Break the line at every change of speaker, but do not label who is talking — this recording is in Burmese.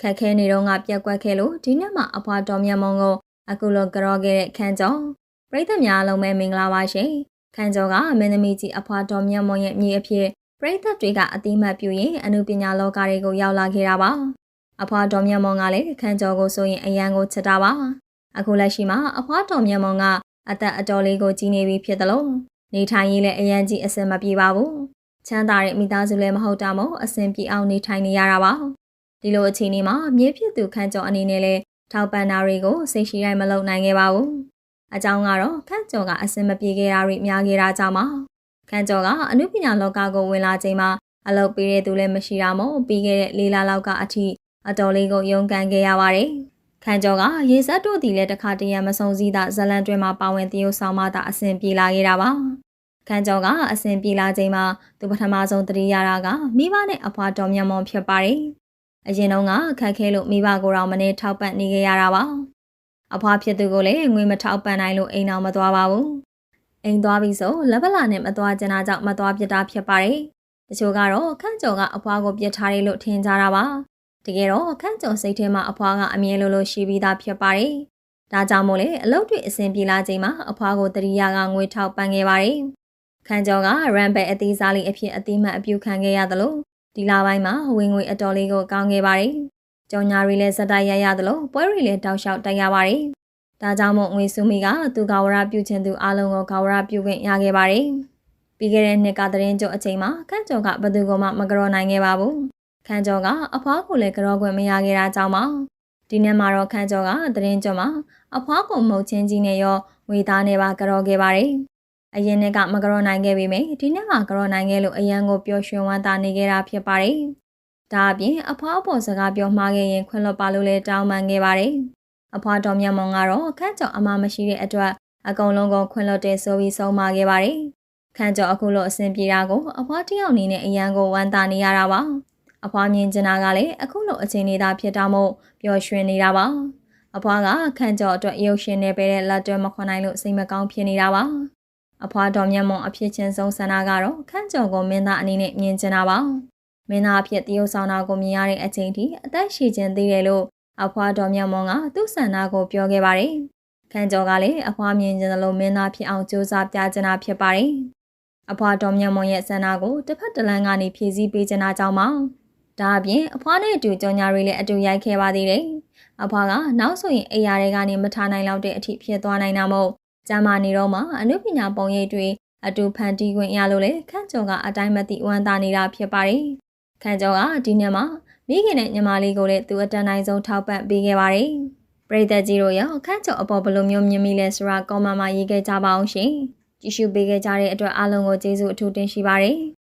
ခက်ခဲနေတော့ငါပြက်ကွက်ခဲ့လို့ဒီနေ့မှအဖွာတော်မြတ်မုံကိုအခုလိုကြောခဲ့တဲ့ခန်းကျော်ပရိသတ်များအလုံးပဲမင်္ဂလာပါရှင်ခန်းကျော်ကမင်းသမီးကြီးအဖွာတော်မြတ်မုံရဲ့မြေအဖြစ်ပရိသတ်တွေကအတိမတ်ပြုရင်အမှုပညာလောကတွေကိုရောက်လာခဲ့တာပါအဖွာတော်မြတ်မုံကလည်းခန်းကျော်ကိုဆိုရင်အရန်ကိုချစ်တာပါအခုလက်ရှိမှာအဖွာတော်မြတ်မုံကအသက်အတော်လေးကိုကြီးနေပြီဖြစ်တယ်လို့နေထိုင်ရေးလည်းအရန်ကြီးအဆင်မပြေပါဘူးချမ်းသာတဲ့မိသားစုလည်းမဟုတ်တာမို့အဆင်ပြေအောင်နေထိုင်နေရတာပါ ဒီလိုအခြေအနေမှာမြေဖြစ်သူခန့်ကျော်အနေနဲ့လည်းထောက်ပံ့တာတွေကိုစိတ်ရှိတိုင်းမလုပ်နိုင်ခဲ့ပါဘူးအကြောင်းကတော့ခန့်ကျော်ကအဆင်မပြေခဲ့တာတွေများခဲ့တာကြောင့်ပါခန့်ကျော်ကအမှုပညာလောကကိုဝင်လာချိန်မှာအလုပ်ပေးတဲ့သူလည်းမရှိတာမို့ပြီးခဲ့တဲ့လေးလလောက်ကအထိအတော်လေးကိုရုန်းကန်ခဲ့ရပါတယ်ခန့်ကျော်ကရေစက်တို့တီလည်းတခါတရံမဆုံစည်းတာဇလန်တွင်မှာပါဝင်တရုပ်ဆောင်မှသာအဆင်ပြေလာခဲ့တာပါခန်းကျော်ကအဆင်ပြေလာချိန်မှာသူပထမဆုံးတတိယရာကမိဘနဲ့အဖွာတော်မြတ်မွန်ဖြစ်ပါတယ်။ အရင်တုန်းကခက်ခဲလို့မိဘကိုတော့မနေထောက်ပံ့နေခဲ့ရတာပါ။အဖွာဖြစ်သူကိုလည်းငွေမထောက်ပံ့နိုင်လို့အိမ်အောင်မသွားပါဘူး။အိမ်သွားပြီဆိုလက်ပလာနဲ့မသွားကျင်တာကြောင့်မသွားပြတာဖြစ်ပါတယ်။တချို့ကတော့ခန့်ကျော်ကအဖွာကိုပြစ်ထားတယ်လို့ထင်ကြတာပါ။တကယ်တော့ခန့်ကျော်စိတ်ထဲမှာအဖွာကအမြဲလိုလိုရှိပြီးသားဖြစ်ပါတယ်။ဒါကြောင့်မို့လေအလုပ်တွေအဆင်ပြေလာချိန်မှာအဖွာကိုတတိယကငွေထောက်ပံ့ခဲ့ပါတယ်။ခန်းကျော်ကရန်ဘက်အသေးစားလေးအဖြစ်အတိမတ်အပြုခံခဲ့ရသလို ဒီလပိုင်းမှာဝင်ငွေအတော်လေးကိုကောင်းခဲ့ပါတယ်။ကြောင်ညာတွေလည်းစက်တိုက်ရရသလိုပွဲတွေလည်းတောက်လျှောက်တိုက်ရပါတယ်။ဒါကြောင့်မို့ငွေစုမိကသူကဝရပြုခြင်းသူအလုံးကိုကဝရပြုခွင့်ရခဲ့ပါတယ်။ပြီးခဲ့တဲ့နှစ်ကတရင်ကျော်အချိန်မှာခန်းကျော်ကဘသူကမှမကြောနိုင်ခဲ့ပါဘူး။ခန်းကျော်ကအဖွားကိုလည်းကြောခွင့်မရခဲ့တာကြောင့်ပါ။ဒီနေ့မှာတော့ခန်းကျော်ကတရင်ကျော်မှာအဖွားကိုမှုတ်ချင်းကြီးနဲ့ရောငွေသားနဲ့ပါကြောခဲ့ပါတယ်။ အရင်ကမကြောနိုင်ခဲ့ပေမယ့်ဒီနေ့မှာကြောနိုင်ခဲ့လို့အရန်ကိုပျော်ရွှင်ဝမ်းသာနေခဲ့တာဖြစ်ပါတယ်။ဒါအပြင်အဖွားအပေါ်စကားပြောမှားခဲ့ရင်ခွင့်လွှတ်ပါလို့လည်းတောင်းပန်ခဲ့ပါတယ်။အဖွားတော်မြတ်မွန်ကတော့ခန့်ကျော်အမမရှိတဲ့အတွက်အကုန်လုံးကိုခွင့်လွှတ်တဲ့ဆိုပြီးဆုံးမခဲ့ပါတယ်။ခန့်ကျော်အခုလိုအဆင်ပြေတာကိုအဖွားတယောက်အနေနဲ့အရန်ကိုဝမ်းသာနေရတာပါ။အဖွားမြင်ကျင်တာကလည်းအခုလိုအချိန်နေတာဖြစ်တာမို့ပျော်ရွှင်နေတာပါ။အဖွားကခန့်ကျော်အတွက်ရုပ်ရှင်နဲ့ပဲတဲ့လက်တွဲမခွန်နိုင်လို့စိတ်မကောင်းဖြစ်နေတာပါ။ အဖွာတော်မြတ်မွန်အဖြစ်ချင်းဆုံးဆန္ဒကတော့ခန့်ကျော်ကိုမင်းသားအနေနဲ့မြင်ချင်တာပါမင်းသားအဖြစ်တရုပ်ဆောင်တာကိုမြင်ရတဲ့အချိန်ထိအသက်ရှည်ခြင်းသေးတယ်လို့အဖွာတော်မြတ်မွန်ကသူ့ဆန္ဒကိုပြောခဲ့ပါတယ်ခန့်ကျော်ကလည်းအဖွာမြင်ချင်တယ်လို့မင်းသားဖြစ်အောင်ကြိုးစားပြချင်တာဖြစ်ပါတယ်အဖွာတော်မြတ်မွန်ရဲ့ဆန္ဒကိုတစ်ဖက်တစ်လမ်းကနေဖြည့်ဆည်းပေးချင်တာကြောင့်ပါဒါအပြင်အဖွားနဲ့အတူကြောင်ညာတွေလည်းအတူရိုက်ခဲ့ပါသေးတယ်။အဖွားကနောက်ဆိုရင်အိယာတွေကနေမထားနိုင်လောက်တဲ့အထိဖြစ်သွားနိုင်တာမို့ ကျမ်းမာနေတော့မှအနုပညာပုံရိပ်တွေအတူဖန်တီးခွင့်ရလို့လေခန့်ကျော်ကအတိုင်းမသိဝမ်းသာနေတာဖြစ်ပါတယ်။ခန့်ကျော်ကဒီနေ့မှမိခင်နဲ့ညီမလေးကိုလည်းသူအတန်းတိုင်းဆုံးထောက်ပံ့ပေးခဲ့ပါတယ်။ပရိသတ်ကြီးတို့ရောခန့်ကျော်အပေါ်ဘယ်လိုမျိုးမြင်မိလဲဆိုတာကောမန်မှာရေးခဲ့ကြပါအောင်ရှင်။ကြည့်ရှုပေးခဲ့ကြတဲ့အတွက်အားလုံးကိုကျေးဇူးအထူးတင်ရှိပါတယ်။